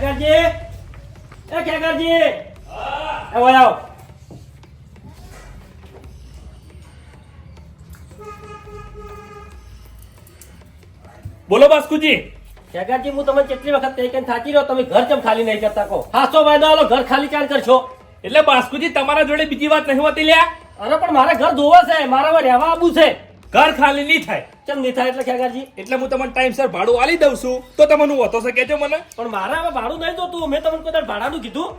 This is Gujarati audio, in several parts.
ખેગારજી. એ ખેગારજી. એ આવો બોલો બાસ્કુજી. ખેગારજી હું તમને કેટલી વખત કહી કઈ થાકી રહ્યો તમે ઘર કેમ ખાલી નહીં કરતા કહો? હાસો વાયદો આલો ઘર ખાલી ક્યાં કરશો? એટલે બાસ્કુજી તમારા જોડે બીજી વાત નહીં હોતી લ્યા. અરે પણ મારે ઘર ધોવા છે મારા હવે રહેવા આવવું છે. ઘર ખાલી નહીં થાય. કેમ નહીં થાય એટલે ખેગારજી એટલે હું તમને ટાઈમસર ભાડું આલી દઉં છું. તો તમને હોતો છે કેજો મને? પણ મારા હવે ભાડું નહીં જોતું. મેં તમને કોઈ દાડો ભાડાનું કીધું?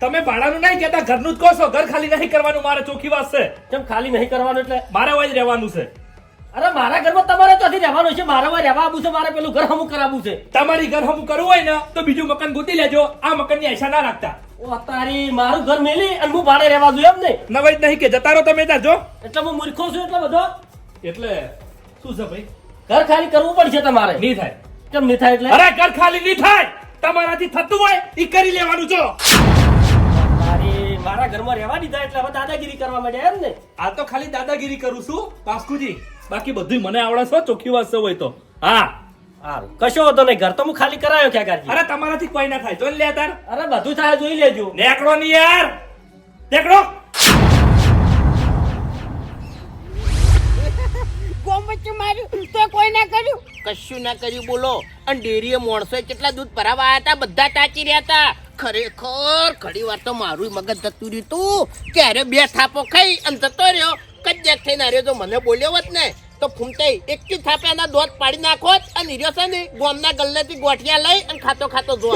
તમે ભાડાનું નહીં કહેતા ઘરનું જ કહો છો. ઘર ખાલી નહીં કરવાનું મારે ચોખ્ખી વાત છે. કેમ ખાલી નહીં કરવાનું એટલે? મારે હોય જ રહેવાનું છે. અરે મારા ઘરમાં તમારે ચોથી રહેવાનું છે. મારે હવે રહેવા આવું છે મારે પેલું ઘર હમું કરાવવું છે. તમારી ઘર હમું કરવું હોય ને તો બીજું મકાન ગોતી લેજો. આ મકાનની આશા ના રાખતા. ઓ તારી મારું ઘર મેલી અને હું ભાડે રહેવા જોઈએ એમ ને નવાઈ નહીં કે જતા રહો તમે ત્યાં જો. એટલે હું મૂર્ખો છું એટલે બધો? એટલે શું છે ભાઈ? ઘર ખાલી કરવું પડશે તમારે. નહીં થાય. કેમ નહીં થાય એટલે? અરે ઘર ખાલી નહીં થાય. તમારાથી થતું હોય એ કરી લેવાનું છો મારા ઘરમાં રહેવા દીધા એટલે હવે દાદાગીરી કરવા માંડ્યા એમ ને? આ તો ખાલી દાદાગીરી કરું છું બાસ્કુજી. બાકી બધું મને આવડે છે ચોખ્ખી વાત હોય તો. હા. હારું કશો હતો નહીં ઘર તો હું ખાલી કરાયો ક્યાં કારજી? અરે તમારાથી કોઈ ના થાય. જોઈ લે તાર. અરે બધું થાય જોઈ લેજો. નેકડો નહીં યાર. નેકડો ગોમ વચ્ચે માર્યું તો કોઈ ના કર્યું? કશું ના કર્યું બોલો. અને ડેરીએ માણસો કેટલા દૂધ ભરાવા આવ્યા હતા? બધા તાચી રહ્યા હતા. ખરેખર ઘણી વાર તો મારું મગજ જતું રહ્યું તું. ક્યારે બે થાપો ખાઈ અને જતો રહ્યો? કજ્જાક થઈને આવ્યો તો મને બોલ્યો હોત ને તો ફૂમતાઈ એક જ થાપે એના દોત પાડી નાખો અને હીરો છે ને ગોમના ગલ્લેથી ગોઠિયા લઈ અને ખાતો ખાતો જો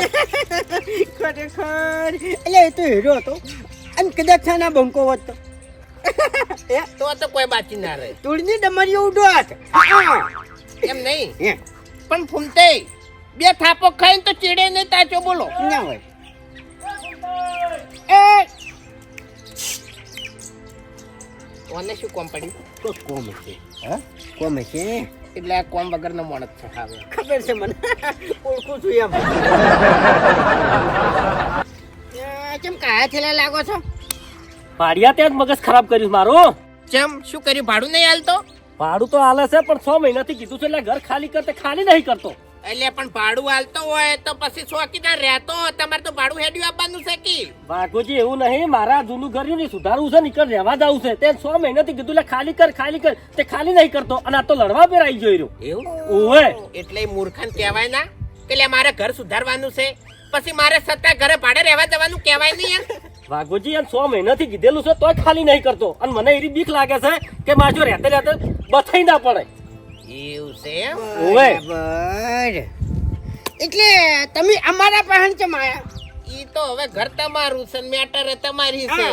ખરેખર. એટલે એ તો હીરો હતો. અને કદાચ થાના બંકો હોત તો તો કોઈ બાચી ના રહે. તુળની ડમરીઓ ઉડો હાથ. એમ નહીં. પણ ફૂમતે બે થાપો ખાઈને તો ચીડે નહીં તાચો બોલો. ના હોય. એ! ઓને શું કોમ પડ્યું તો કોમ છે હા? કોમ છે એટલે આ કોમ વગરનો મોણસ છે હવે ખબર છે મને. ઓળખું છું એમ. એ, કેમ કાયા થેલા લાગો છો? પાડિયા ત્યાં જ મગજ ખરાબ કર્યું મારું. ચમ શું કર્યું? ભાડું નહીં હાલતો ભાડું તો હાલે છે પણ છ મહિનાથી કીધું છે એટલે ઘર ખાલી કરતે ખાલી નહીં કરતો. એટલે પણ ભાડું હાલતો હોય તો પછી ચોકીદાર રહેતો તમારે તો ભાડું હેડ્યું આપવાનું છે કે? વાઘોજી એવું નહીં મારા જૂનું ઘર ને સુધારવું છે નીકળ રહેવા જવું છે. તે છ મહિનાથી કીધું એટલે ખાલી કર ખાલી કર તે ખાલી નહીં કરતો અને આ તો લડવા પર આવી જોઈ રહ્યો. એવું? ઓવે એટલે મૂર્ખન કહેવાય ના? કે લે મારે ઘર સુધારવાનું છે પછી મારે સત્તા ઘરે ભાડે રહેવા જવાનું કહેવાય નહીં યાર વાઘોજી એમ છ મહિનાથી કીધેલું છે તોય ખાલી નહીં કરતો. અને મને એવી બીક લાગે છે કે માજો જો રહેતે રહેતે બથાઈ ના પડે. એવું છે ઓવે. એટલે તમે અમારા પહેણ છે માયા ઈ તો હવે ઘર તમારું છે મેટર તમારી છે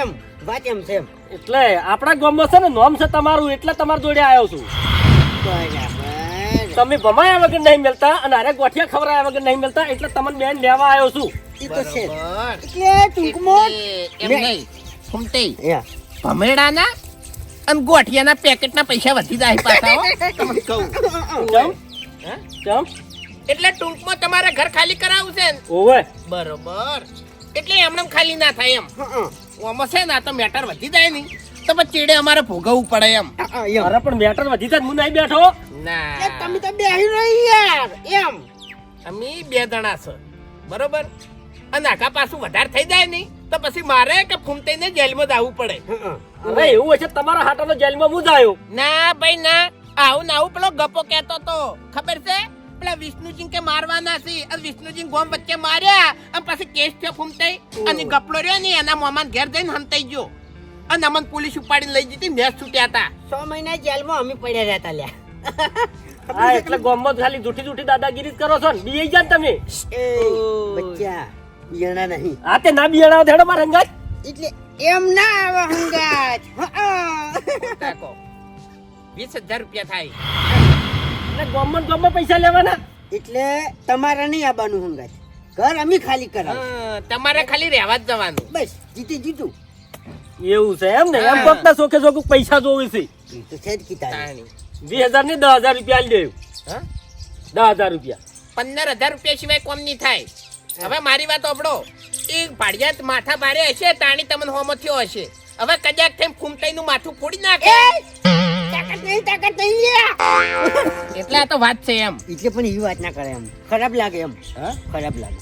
એમ વાત એમ છે એમ. એટલે આપણા ગામમાં છે ને નોમ છે તમારું એટલે તમારા જોડે આવ્યો છું. તમે ભમાયા વગર નહીં મળતા અને અરે ગોઠિયા ખવરાયા વગર નહીં મળતા એટલે તમને બેન લેવા આવ્યો છું. તો છે એટલે ટૂંકમાં એમ નહીં ફૂમતી. ભમેડાના અને ગોઠિયાના પેકેટના પૈસા વધી જાય પાછા તમને કહું. ચમ. ચમ. એટલે ટૂંકમાં તમારે ઘર ખાલી કરાવવું છે ઓવે. બરોબર. એટલે એમને ખાલી ના થાય એમ. આમાં છે ને આ તો મેટર વધી જાય નહીં. તો પછી ચીડે અમારે ભોગવવું પડે એમ. અરે પણ મેટર વધી જાય હું નહીં બેઠો. ના. તમે તો બેહી રહી યાર એમ. અમે બે જણા છો. બરોબર? અને આખા પાછું વધારે થઈ જાય નહીં. તો પછી મારે કે ફૂમતાઈને જેલમાં જ આવવું પડે. અરે એવું હશે તમારા હાટાનો જેલમાં હું જાયો. ના ભાઈ ના. આવું ના આવું પેલો ગપો કહેતો તો. ખબર છે? પેલા વિષ્ણુજી કે મારવાના છે. અને વિષ્ણુજી ગોમ વચ્ચે માર્યા અને પછી કેસ થયો ફૂમતાઈ અને ગપલો રહ્યો ને એના મોમાં ઘેર જઈને હંતાઈ ગયો. અને અમન પોલીસ ઉપાડીને લઈ જતી નેસ છૂટ્યા હતા. છ મહિના જેલમાં અમે પડ્યા રહેતા લ્યા. એટલે ગામમાં ખાલી જૂઠી જૂઠી દાદાગીરી જ કરો છો ને. જાય તમે. બચ્ચા બિયાણા નહીં. આ તે ના બિયાણા ધેડો માં રંગાત એટલે એમ ના આવે હંગાત. કાકો વીસ હજાર રૂપિયા થાય. અને ગામમાં ને પૈસા લેવાના. એટલે તમારે નહીં આવવાનું હંગાત. ઘર અમે ખાલી કરાવ હા, તમારે ખાલી રહેવા જ જવાનું. બસ જીતી જીતું. એવું છે એમ ને? એમ ના શોખે શોખ પૈસા જોવે છે. એ તો છે જ કીધા તાણી. વીસ હજાર ને દસ હજાર રૂપિયા આલી દેવું. હા? દસ હજાર રૂપિયા. પંદર હજાર રૂપિયા સિવાય કોમ નહીં થાય. હવે મારી વાત આપડો એ ભાડિયાત માથા ભારે હશે તાણી તમને હોમો થયો હશે. હવે કદાચ તેમ ફૂમતાઈ નું માથું ફોડી નાખે. તાકાત નહીં તાકાત નહીં એટલે આ તો વાત છે એમ. એટલે પણ એવી વાત ના કરે એમ. ખરાબ લાગે એમ. હા? ખરાબ લાગે.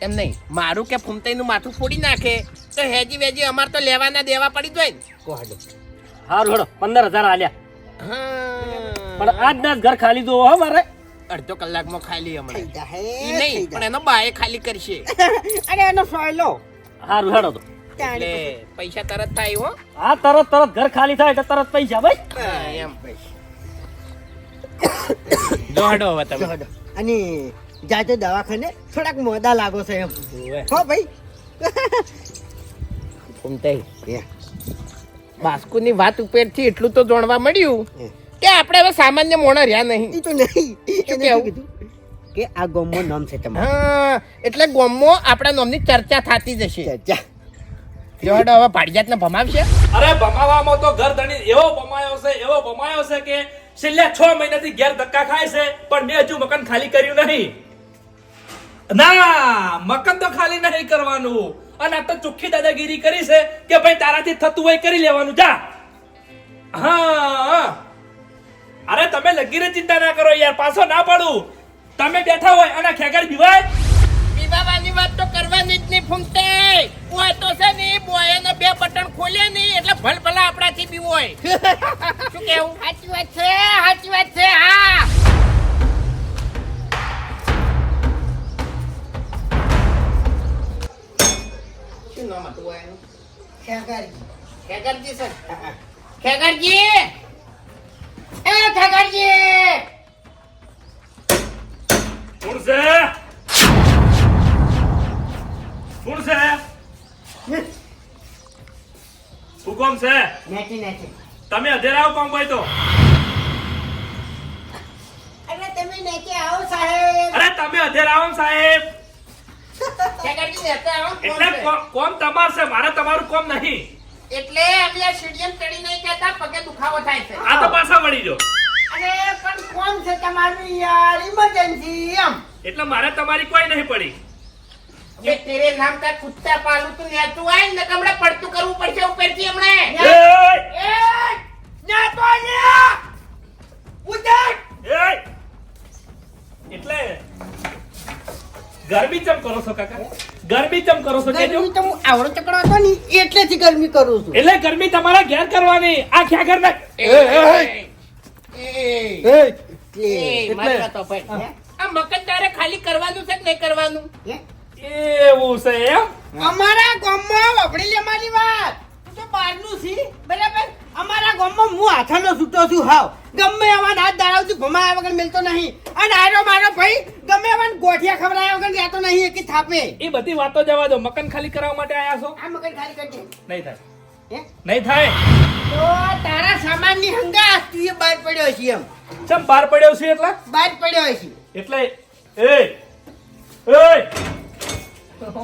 એમ નહીં. મારું કે ફૂમતાઈ નું માથું ફોડી નાખે તો હેજી વેજી અમાર તો લેવાના દેવા પડી જાય ને. કોહાડો. હારું હેડો પંદર હજાર આલ્યા. હા. પણ આજ ના ઘર ખાલી જોવો હો મારે. અડધો કલાકમાં ખાલી હમણાં નહીં પણ એનો બાએ ખાલી કરશે. અરે એનો ફાયલો હારું હેડો તો. એટલે પૈસા તરત થાય હો. હા તરત તરત ઘર ખાલી થાય એટલે તરત પૈસા ભાઈ. એમ. જોડો હવે તમે. અને જાજો દવાખાને થોડાક મોદા લાગો છે એમ. હો ભાઈ. ફૂમતાઈ બાસ્કુની વાત ઉપરથી એટલું તો જાણવા મળ્યું. કે આપણે હવે સામાન્ય મોણા રહ્યા નહીં. ઈ તો નહીં. એને શું કીધું? કે આ ગોમો નામ છે તમારું. હા એટલે ગોમો આપણા નામની ચર્ચા થતી જશે ચર્ચા. જોડો હવે ભાડિયાતને ભમાવશે? અરે ભમાવામાં તો ઘર ધણી એવો ભમાયો છે એવો ભમાયો છે કે છેલ્લા છ મહિનાથી ઘેર ધક્કા ખાય છે પણ મેં હજુ મકાન ખાલી કર્યું નહીં. ના મકાન તો ખાલી નહીં કરવાનું. અને આ તો ચોખ્ખી દાદાગીરી કરી છે કે ભાઈ તારાથી થતું હોય કરી લેવાનું. જા. હા. અરે તમે લગીરે ચિંતા ના કરો યાર પાછો ના પાડું. તમે બેઠા હોય અને ખેગર બીવાય બીવાવાની વાત તો કરવાની જ નહીં ફૂંકતે. ઓય તો છે ને બોયને બે બટન ખોલ્યા નહીં એટલે ભલ ભલા આપણાથી બી હોય શું કેવું? સાચી વાત છે સાચી વાત છે હા. શું નામ હતું બોયનું? ખેગરજી સર. ખેગરજી! એ ખેગરજી કોણ છે કોણ છે હુકમ છે? નેચી નેચી. તમે અધેરાવ કોમ હોય તો. અરે તમે નેચે આવો સાહેબ. અરે તમે સાહેબ. રહેતા આવો કોણ એટલે કોમ તમાર છે મારે તમારું કોમ નહીં. એટલે અમે સીડીએમ ચડી નહીં કહેતા પગે દુખાવો થાય છે. આ તો પાછા વળી જો અરે પણ કોણ છે તમારી યાર? ઇમરજન્સી એમ. એટલે મારે તમારી કોઈ નહીં પડી! એટલે ગરમી ચમ કરો છો કાકા? ગરમી ચમ કરો છો કેજો? ગરમી તો હું આવડો ચકડો હતો ને એટલેથી ગરમી કરું છું. એટલે ગરમી તમારા ઘેર કરવાની. આ ક્યાં ઘર ના મારી. આ મકાન તારે ખાલી કરવાનું છે કે નહીં કરવાનું? એવું છે એમ? અમારા ગામમાં વપડી અમારી વાત. તું બહારનું છે બરાબર? અમારા ગામમાં હું હાથાનો છૂટો છું હાવ. ગમે એવા હાથ દાડાવથી ભમાયા વગર મિલતો નહીં. અને આરો મારો ભાઈ ગમે એવા ગોઠિયા ખવડાયા વગર રહેતો નહીં એકી થાપે. એ બધી વાતો જવા દો. મકાન ખાલી કરાવવા માટે આયા છો? આ મગજ ખાલી કરજે નહીં થાય. હે? નહીં થાય? તો તારા સામાનની હંગા તું એ બહાર પડ્યો છે એમ. ચમ બહાર પડ્યો છે એટલે? બહાર પડ્યો છે એટલે એ એ.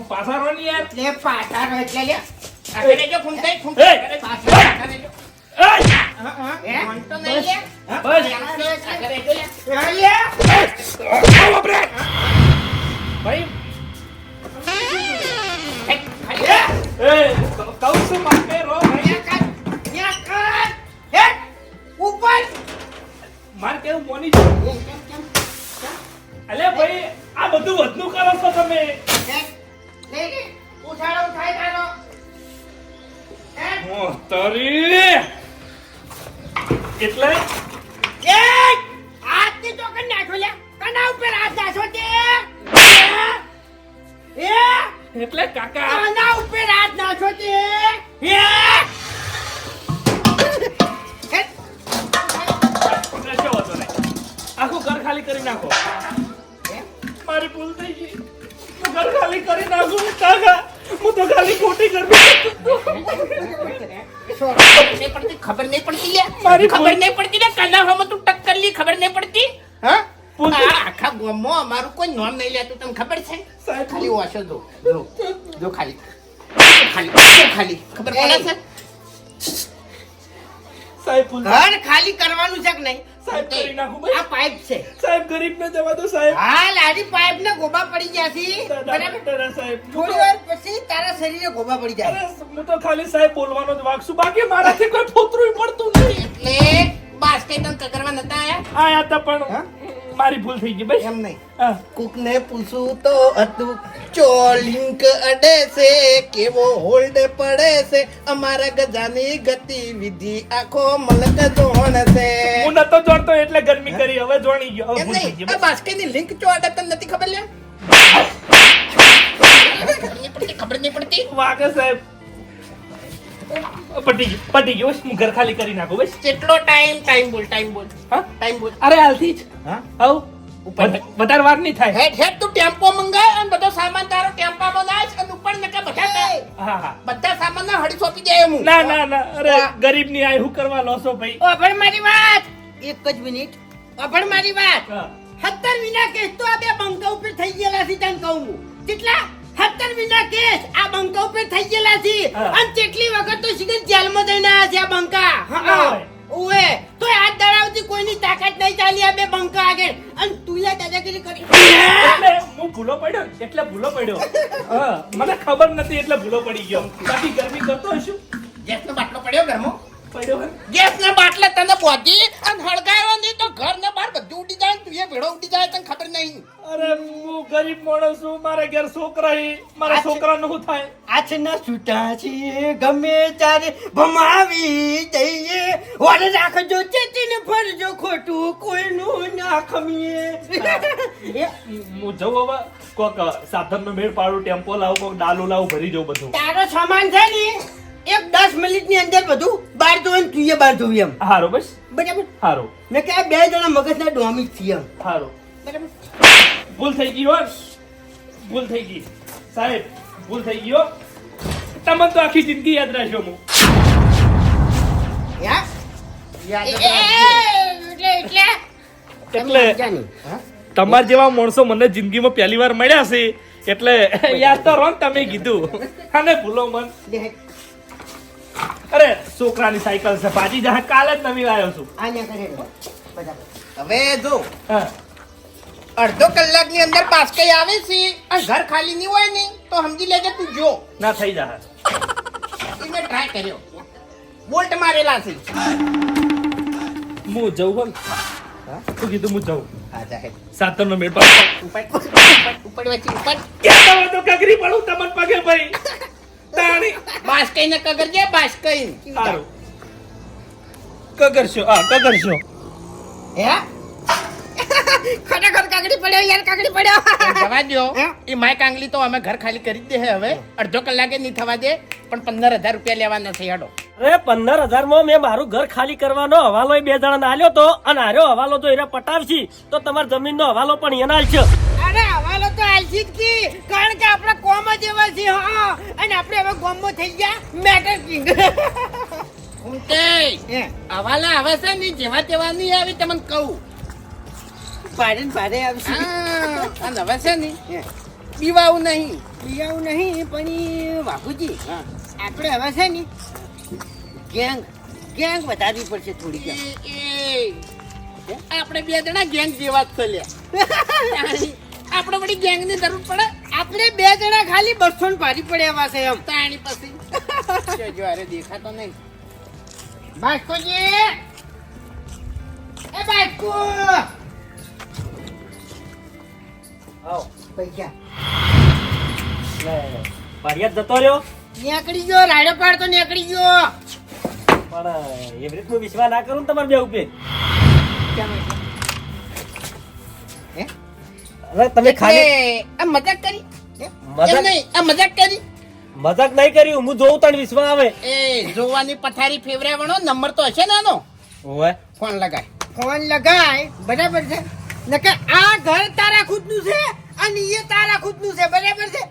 પાછા રો ની યાર. લે પાસારો એટલે લે. આગળ રહેજો, ફૂંકાઈ, ફૂંકાઈ. એ! પાછળ રહેજો. એય! હે? વાંધો નહીં ખાલી કરી નાખો. મારી ભૂલ થઈ ગઈ. હું ઘર ખાલી કરી નાખું કાકા હું તો ખાલી ખોટી ગરમી ખબર નહીં પડતી લે મારી ખબર નહીં પડતી લે કના હમ તું ટક્કર લી ખબર નહીં પડતી? હા. આખા ગામમાં અમારું કોઈ નોમ નહીં લેતું તમને ખબર છે? ખાલી ઓછો દો જો ખાલી. ખાલી ખાલી. ખબર પડે છે? સાહેબ ઘર ખાલી કરવાનું છે કે નહીં? સાહેબ કરી નાખું આ પાઇપ છે. સાહેબ ગરીબ ને જવા દો સાહેબ. હાલ આડી પાઇપ ને ગોબા પડી ગયા છે. બરાબર? બરાબર સાહેબ થોડી વાર પછી તારા શરીરે ગોબા પડી જાય. હું તો ખાલી સાહેબ બોલવાનો જ બાકી? મારાથી કોઈ ફોતરું પડતું નહીં. એટલે બાસ્કેટ કકરવા નતા આયા? આયા તા પણ? મારી ભૂલ થઈ ગઈ ભાઈ એમ નહીં. હા. કુકને પૂછું તો હતું ચો લિંક અડે છે? કેવો હોલ્ડ પડે છે? અમારા ગજાની ગતિવિધિ આખો મલક જોણ છે. હું નતો જોડતો એટલે ગરમી કરી હવે જોણી ગયો હવે એમ નહીં. બાસ્કેટની લિંક ચો અડે તને નથી ખબર લે ખબર નહીં પડતી વાગે સાહેબ પટી ગયું પટી ગયું હું ઘર ખાલી કરી નાખું બસ. કેટલો ટાઈમ ટાઈમ બોલ ટાઈમ બોલ હા? ટાઈમ બોલ. અરે હાલથી જ. હા? આવ. વધારે વાર નહીં થાય. હેડ હેડ તું ટેમ્પો મંગાય અને બધો સામાન તારો ટેમ્પામાં લાવ અને ઉપર નકા બધા હા હા. બધા સામાન ના હડી સોપી દે હું. ના ના ના. અરે. ગરીબની આય હું કરવા લોસો ભાઈ? ઓભળ મારી વાત! એક જ મિનિટ. ઓભળ મારી વાત. સત્તર વિના કેસ તો આ બે બંકા ઉપર થઈ ગયેલા છે તને કહું કેટલા? સત્તર વિના કેસ. આ બંકા ઉપર થઈ ગયેલા છે. અને કેટલી વખત તો સિગર જેલમાં જઈને આવ્યા છે આ બંકા. ઓવે. તો આ દડાવતી કોઈની તાકાત નહીં ચાલી આ બે બંકા આગળ. અને તું યા દાદાગીરી કરી. એટલે હું ભૂલો પડ્યો? એટલે ભૂલો પડ્યો. હા મને ખબર નથી એટલે ભૂલો પડી ગયો. બાકી ગરમી કરતો હશું? ગેસનો બાટલો પડ્યો ઘરમાં પડ્યો ના બાટલા તને પહોંચી અને હળગાવ્યો નહીં તો ઘર ને બહાર બધું ઉડી જાય તું એ ભેળો ઉડી જાય તને ખબર નહીં. અરે હું ગરીબ માણસ છું મારા ઘેર છોકરા મારા છોકરા નું થાય? આછના છૂટા છીએ ગમે ત્યારે ભમાવી જઈએ. વર રાખજો ચેતીને ફરજો ખોટું કોઈનું ના ખમીએ. હું. જઉં હવે. કોક સાધન નો મેળ પાડું ટેમ્પો લાવું કોક ડાલું લાવું ભરી જવું બધું. તારો સામાન છે ને એક દસ મિનિટની અંદર બધું બહાર ધોઈને ને એ બહાર ધોવી એમ. હારો બસ. બરાબર? હારો. મેં કે આ બે જણા મગજના ડોમી છીએ એમ. હારો. બરાબર? ભૂલ થઈ ગઈ હો. ભૂલ થઈ ગઈ. સાહેબ ભૂલ થઈ ગયો તમને તો આખી જિંદગી યાદ રાખજો. હું એટલે. તમારા જેવા માણસો મને જિંદગીમાં પહેલી વાર મળ્યા છે. એટલે યાદ તો રહો ને તમે કીધું. અને ભૂલો મન. દેખ, અરે છોકરાની સાયકલ છે પાછી જહા કાલે જ નવી લાવ્યો છું. અહીંયા કરે હવે જો અડધો કલાકની અંદર બાસ્કેટ આવે છે અને ઘર ખાલી નહીં હોય ને તો સમજી લેજે તું જો. ના થઈ જા મેં ટ્રાય કર્યો. બોલ્ટ મારેલા છે. હું જઉં પણ તું કીધું હું જઉં. સાતર નો મેળ પાડો. ઉપર ઉપર ઉપર વચ્ચે ઉપર ક્યાં તમે તો કગરી પડું તમને પગે ભાઈ. તાણી બાસ્કેટ ને કગરજે બાસ્કેટ સારું. કગરશો હા કગરશો હે? ખરેખર કાગડી પડ્યો યાર કાગડી પડ્યો. જવા દો એ માય કાંગલી તો અમે ઘર ખાલી કરી દે હવે. અડધો કલાકે નહીં થવા દે પણ પંદર હજાર રૂપિયા લેવાના છે હેડો. અરે પંદર હજારમાં મેં મારું ઘર ખાલી કરવાનો હવાલો બે જણા આલ્યો તો અને આર્યો હવાલો તો એને પટાવશી તો તમાર જમીન નો હવાલો પણ એના છે. અરે હવાલો તો આલસી જ કી કારણ કે આપણે કોમ જ એવા છે હા. અને આપણે હવે કોમમાં થઈ ગયા મેટર કિંગ હે. હવાલા આવે છે ને જેવા તેવા નહીં આવી તમને કહું. ભારે ભારે આવશે. હા, અને હવે છે ને પીવાવું નહીં. પીવાવું નહીં પણ બાપુજી આપણે હવે છે ને ગેંગ ગેંગ વધારવી પડશે થોડી ગેંગ આપણે બે જણા ગેંગ જેવા જ ચલ્યા આપણે બધી ગેંગની જરૂર પડે. આપણે બે જણા ખાલી બસો ને ભારી પડે એવા છે એમ. તાણી પછી. જો અરે દેખાતો નહીં. બાસ્કોજી એ બાસ્કો આવ. પૈસા. ભાડિયાત જતો રહ્યો? નીકળી ગયો રાડો પાડતો નીકળી ગયો. પણ એવી રીતનું વિશ્વાસ ના કરું તમારે બે ઉપર. અરે તમે ખાલી આ મજાક કરી? મજાક? નહીં આ મજાક કરી? મજાક નહીં કર્યું હું જોઉં તણ વિશ્વ આવે. એ જોવાની પથારી ફેવરે વણો નંબર તો હશે નાનો ઓય ફોન લગાય ફોન લગાય બરાબર છે? નકે આ ઘર તારા ખુદનું છે અને એ તારા ખુદનું છે બરાબર છે?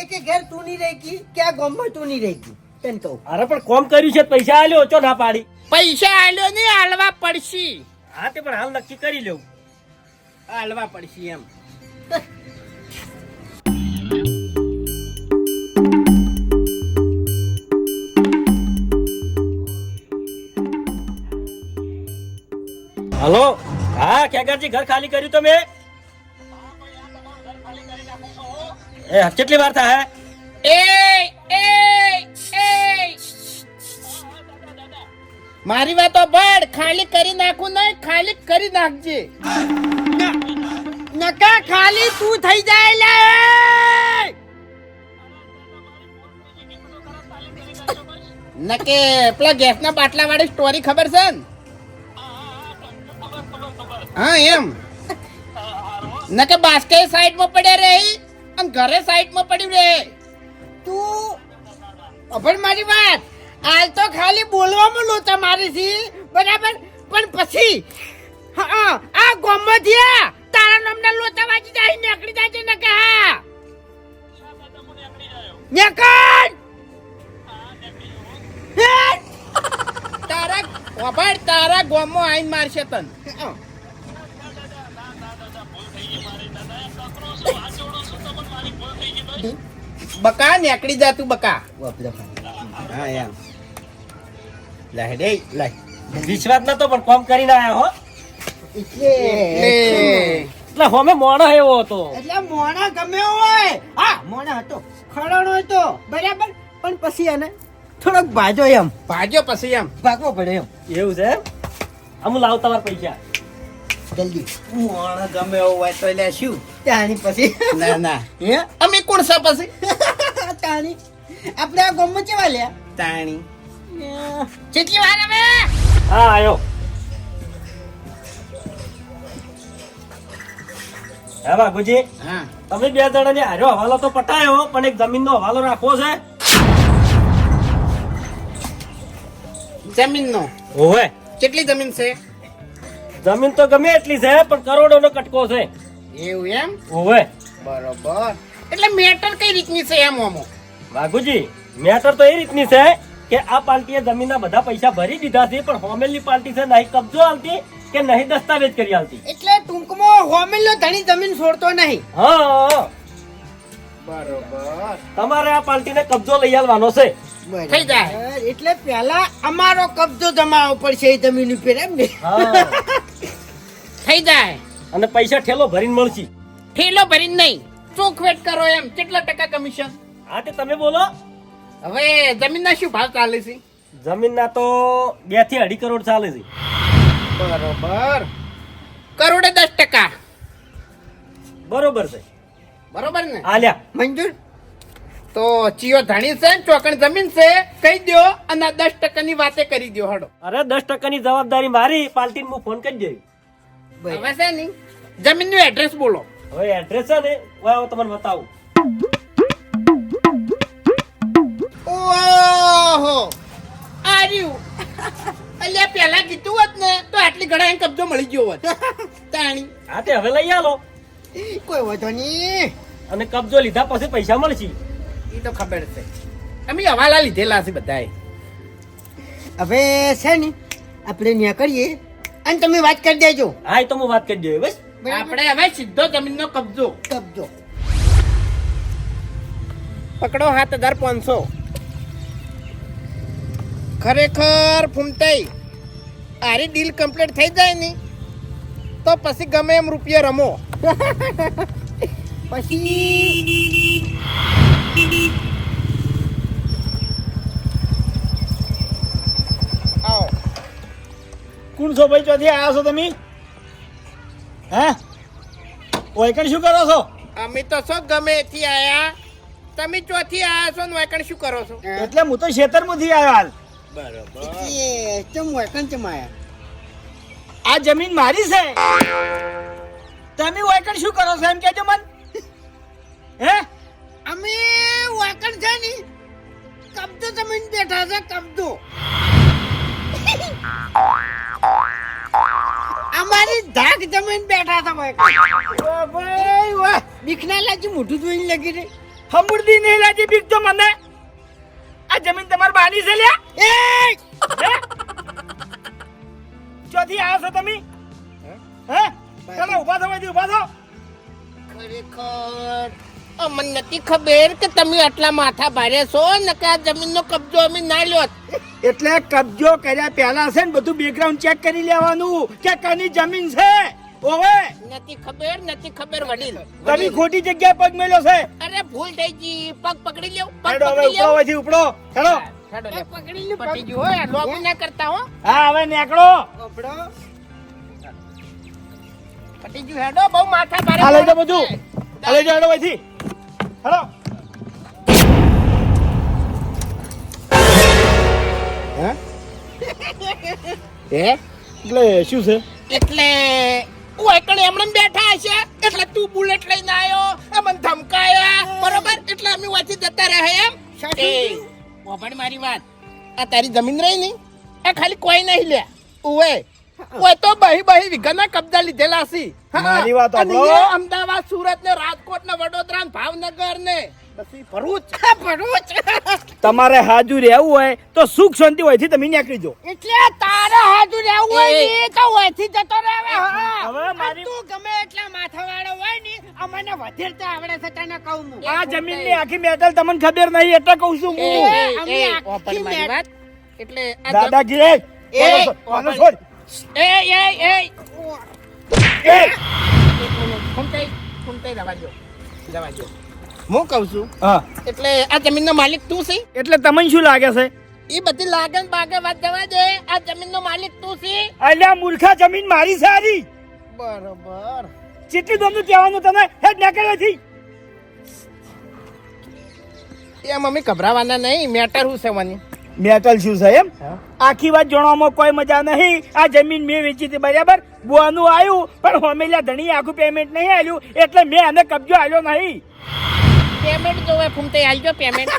એક ઘર તું નહીં રહી ગઈ કે આ ગામમાં તું નહીં રહી ગઈ તને કહું. અરે પણ કોમ કર્યું છે પૈસા આલ્યો ઓછો ના પાડી? પૈસા આલ્યો ને હાલવા પડશી. હા તે પણ હાલ નક્કી કરી લેવું. હાલવા પડશી એમ. હલો? હા, ખેગારજી, ઘર ખાલી કર્યું તમે? એ, કેટલી વાર થાય? એ એ એ મારી વાતો ભડ, ખાલી કરી નાખું નહીં, ખાલી કરી નાખજે. નકા ખાલી તું થઈ જાય લે. નકે પેલા ગેસના બાટલા વાળી સ્ટોરી ખબર છે હા એમ. નકે બાસ્કે સાઈડમાં પડ્યા રહે અને ઘરે સાઈડમાં પડ્યું રે. તું અભણ મારી વાત. હાલ તો ખાલી બોલવામાં લોચા મારી છી બરાબર? પણ પછી હા આ ગોમમાં થયા તારા નામના લોચા વાજી જાય નીકળી જાય ને કે હા? નીકળ! તારા વભાડ તારા ગોમો આઈન મારશે તન. બકા નીકળી જા તું બકા. હા એમ. લાય દે લાય. વિશ્વાસ નતો પણ કોમ કરીને આવ્યા હો. એટલે એટલે હોમે મોણો એવો હતો. એટલે મોણો ગમે હોય. હા મોણો હતો. ખરણો હતો. બરાબર. પણ પછી એને થોડોક ભાજો એમ. ભાજો પછી એમ. ભાગવો પડે એમ. એવું છે અમુ લાવ તમારા પૈસા. જલ્દી. મોણો ગમે હોય તો એટલે શું? ત્યાંની પછી. ના ના. હે? અમે કોણ સા પછી? તાણી આપણે આ ગોમમાં કેવા લ્યા? તાણી કેટલી વાર હવે? હા આયો. હા બાબુજી હા. તમે બે જણાને હાર્યો હવાલો તો પટાયો પણ એક જમીનનો હવાલો રાખવો છે. જમીન નો ઓવે. કેટલી જમીન છે? જમીન તો ગમે એટલી છે પણ કરોડોનો કટકો છે. એવું એમ? ઓવે. બરોબર. એટલે મેટર કઈ રીતની છે એમ ઓમો વાઘુજી મેટર તો એ રીતની છે કે આ પાર્ટીએ જમીનના બધા પૈસા ભરી દીધા છે પણ હોમેલની પાર્ટી છે નહીં કબજો આલતી કે નહીં દસ્તાવેજ કરી આવતી એટલે ટૂંકમાં હોમેલો ધણી જમીન છોડતો નહીં. હા. બરોબર. તમારે આ પાર્ટીને કબજો લઈ આવવાનો છે. થઈ જાય. એટલે પહેલા અમારો કબજો જમાવો પડશે એ જમીન ઉપર એમ ને. થઈ જાય. અને પૈસા ઠેલો ભરીને મળશે. ઠેલો ભરીને નહીં. ચોખવેટ કરો એમ. કેટલા ટકા કમિશન? હા તે તમે બોલો. હવે જમીનના શું ભાવ ચાલે છે? જમીનના તો બેથી અઢી કરોડ ચાલે છે. બરોબર. કરોડે દસ ટકા. બરોબર છે. બરોબર ને? આલ્યા મંજૂર તો ચિયો ધણી છે ચોકણ જમીન છે કહી દો અને આ દસ ટકાની વાતે કરી દો હડો અરે દસ ટકાની જવાબદારી મારી પાલટી હું ફોન કરી દઉં હવે છે નહીં જમીનનું એડ્રેસ બોલો. હવે એડ્રેસ છે ને હું આવો તમને બતાવું. ઓહો! આ અલ્યા પેલા કીધું હોત ને તો આટલી ઘણા એને કબજો મળી ગયો હોત. તાણી. હા તે હવે લઈ આલો. કોઈ વાંધો નહીં. અને કબજો લીધા પછી પૈસા મળશે. એ તો ખબર છે. અમે હવાલા લીધેલા છે બધાએ. હવે છે ને આપણે ન્યા કરીએ. અને તમે વાત કરી દેજો. હા એ તો હું વાત કરી દઉં બસ. આપણે હવે સીધો જમીનનો કબજો. કબજો. પકડો હાથ હજાર પાંચસો. ખરેખર ફૂમતાઈ. આરી ડીલ કમ્પ્લીટ થઈ જાય ને? તો પછી ગમે એમ રૂપિયા રમો. પછી? આવો. કોણ છો ભાઈ? ચોથી આવ્યા છો તમે? હે? વાયકણ શું કરો છો? અમે તો શું ગમે એથી આયા. તમે ચોથી આવ્યા છો ને વાયકણ શું કરો છો? એટલે હું તો ખેતરમાંથી આવ્યો હાલ. એ ચમ હોય કંચમ આયા આ જમીન મારી છે. તમે વાયકણ શું કરો છો એમ કેજો મન. હે? અમે વાયકણ છે ની કબજો જમીન બેઠા છે કબજો. અમારી ધાક જમીન બેઠા હતા વાહ. બીખના લાજી મોઢું જોઈને લગી રે હમુરદી નહીં લાજી બીક તો મને. આ જમીન તમારી બાની છે લ્યા. એ ચોથી આવ્યા છો તમે? હે? ચાલો ઊભા થો અહીંથી ઊભા થો. ખરેખર. અમને નથી ખબર કે તમે આટલા માથા ભારે છો ને કે આ જમીનનો કબજો અમે ના લ્યો. એટલે કબજો કર્યા પહેલા છે ને બધું બેકગ્રાઉન્ડ ચેક કરી લેવાનું કે કની જમીન છે? ઓવે. નથી ખબર નથી ખબર વડીલ. તમે ખોટી જગ્યાએ પગ મેલ્યો છે. અરે ભૂલ થઈ ગઈ. પગ પકડી લ્યો પગ પકડી ઉપડો લ્યો. ઉપડો. હેડો. હેડો લે. એ પકડીને પટી ગયું હોય લોબી ના કરતા હો. હા હવે નીકળો. કપડો. પટી ગયું હેડો બહુ માથા ભારે આ લઈ જાઓ બધું. આ લઈ જાઓ હેડો અહીંથી હેડો. હે? એટલે શું છે? એટલે હું એકડે એમણે બેઠા હશે? એટલે તું બુલેટ લઈને આવ્યો અમને ધમકાયા બરોબર? એટલે અમે વાંચી જતા રહે એમ? એ વાપણ મારી વાત. આ તારી જમીન રહી નહીં? આ ખાલી કોઈ નહીં લે. ઉવે. ઓય તો બહી બહી વિઘના કબજા લીધેલા છે. મારી વાત. એ અમદાવાદ સુરત ને રાજકોટ ને વડોદરા ને ભાવનગર ને તમારે હાજુ રહેવું હોય તો સુખ શાંતિ હોય તમે નીકળી જો એટલે તારે હાજુ રહેવું હોય એ. ને તો ઓયથી જતો રહેવે હવે મારી- તું ગમે એટલા માથાવાળો હોય ને અમને વધેરતા આવડે છે તને કહું હું. આ જમીનની આખી મેટલ તમને ખબર નહીં એટલે કહું છું એ, હું અમે એ, આખી વાપણ મારી મેટ- વાત. એટલે દાદાગીરી એ, કોનો છોડ? એ એ એ. એ! ફૂમતાઈ ફૂમતાઈ રવા જો રવા દો હું કહું છું? હા. એટલે આ જમીનનો માલિક તું છે? એટલે તમને શું લાગે છે? એ બધી લાગણ બાગે વાત જવા દે. આ જમીનનો માલિક તું છે? અલ્યા મૂર્ખા જમીન મારી છે આરી. બરોબર. ચીટી દોમનું કહેવાનું તને હેડ નીકળ્યોથી એ મમ્મી ગભરાવાના નહીં મેટર હું છે મને? મેટલ શું છે એમ? આખી વાત જણાવવામાં કોઈ મજા નહીં. આ જમીન મેં વેચી હતી બરાબર? બોવાનું આવ્યું પણ હોમેલા ધણી આખું પેમેન્ટ નહીં આવ્યું એટલે મેં એને કબજો આવ્યો નહીં. પેમેન્ટ જોવે ફૂમતાઈ આલજો પેમેન્ટ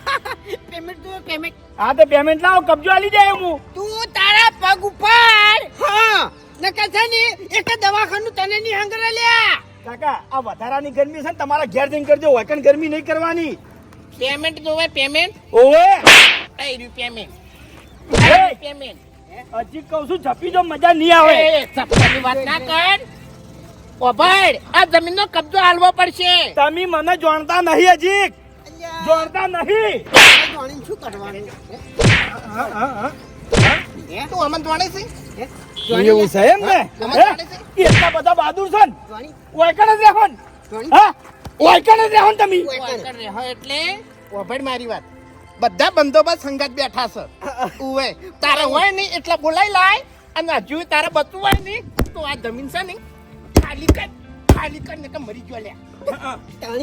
પેમેન્ટ તું પેમેન્ટ હા તો પેમેન્ટ લાવો કબજો આલી જાય હું. તું તારા પગ ઉપર. હા. નકર છે ને એક દવાખાનું તને ની હંગરા લ્યા કાકા આ વધારાની ગરમી છે ને તમારા ઘેર જઈને કરજો વકન ગરમી નહીં કરવાની. પેમેન્ટ જોવે પેમેન્ટ ઓવે. કઈ રહ્યું પેમેન્ટ એ, પેમેન્ટ હજી કહું છું જપી જો મજા નહીં આવે. એ સપ્તાહની વાત ના કર. ઓ ભાઈ આ જમીનનો કબજો હાલવો પડશે. તમે મને જાણતા નહીં હજી. જાણતા નહીં. જાણીને શું કરવાનું? હા, હા, હા. તું અમન છે? એવું છે એમ ને? એટલા બધા બહાદુર છે ને? જાણી? જ રહેવો ને હા? જ રહેવો તમે. એટલે મારી વાત. બધા બંદોબસ્ત સંગત બેઠા છે. ઉવે. તારે હોય નહીં એટલે બોલાઈ લાય. અને હજુ તારે બચવું હોય નહીં તો આ જમીન છે ને ખાલી કર ખાલી કર મરી ગયો લ્યા.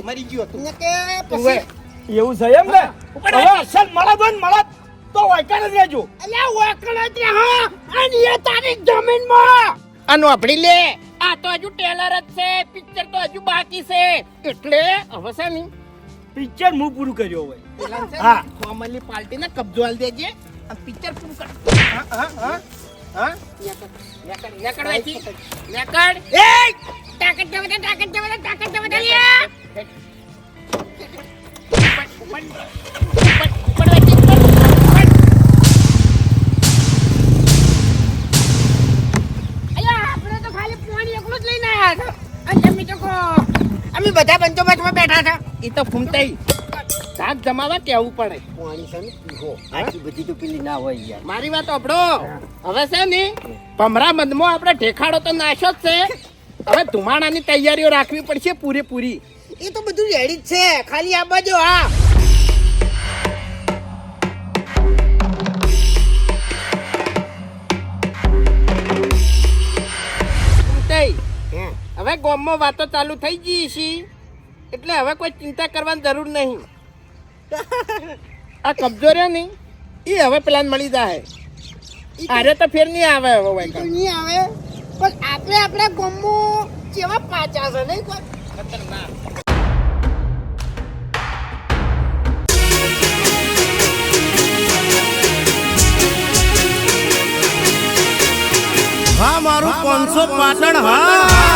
મરી ગયો તું. ને કે પછી એવું છે એમ ને? હવે અસલ મળત હોય મળત તો ઓયકણ જ રહેજો. અલ્યા ઓકળ જ રે હા. અને એ તારી જમીનમાં. આનો આપડી લે. આ તો હજુ ટેલર જ છે પિક્ચર તો હજુ બાકી છે. એટલે હવે છે ને પિક્ચર હું પૂરું કર્યો હોય પેલા છે હા. ને કબજો આલ દેજે. આ પિક્ચર પૂરું કર. હા હા હા હા. એ! તાકત તાકત તાકત લ્યા ઉપર ઉપર ઉપર ઉપર. આપણે તો ખાલી પાણી એકલું જ લઈને આયા હતા. અને તમે તો અમે બધા બંદોબસ્તમાં બેઠા હતા. એ તો ફૂમતાઈ શાક જમાવા કેવું પડે. પાણી છે ને પીવો. આટલી બધી તો પેલી ના હોય યાર. મારી વાત આપડો હવે છે ને ભમરા મધમાં આપણે ઠેખાડો તો નાશો જ છે. હવે ધુમાડાની તૈયારીઓ રાખવી પડશે પૂરેપૂરી. એ તો બધું રેડી જ છે. ખાલી આ બાજુ હા. હવે ગોમમાં વાતો ચાલુ થઈ ગઈ છે. એટલે હવે કોઈ ચિંતા કરવાની જરૂર નહીં. આ કબજો રહ્યો ને એ હવે પ્લાન મળી જાય અરે તો ફેર નહીં આવે હવે વાયકા. નહીં આવે. પણ આપણે આપણા ગમો કેવા પાચા છે નહીં કોઈ? ખતરનાક. હા મારું પાંચસો પાટણ હા.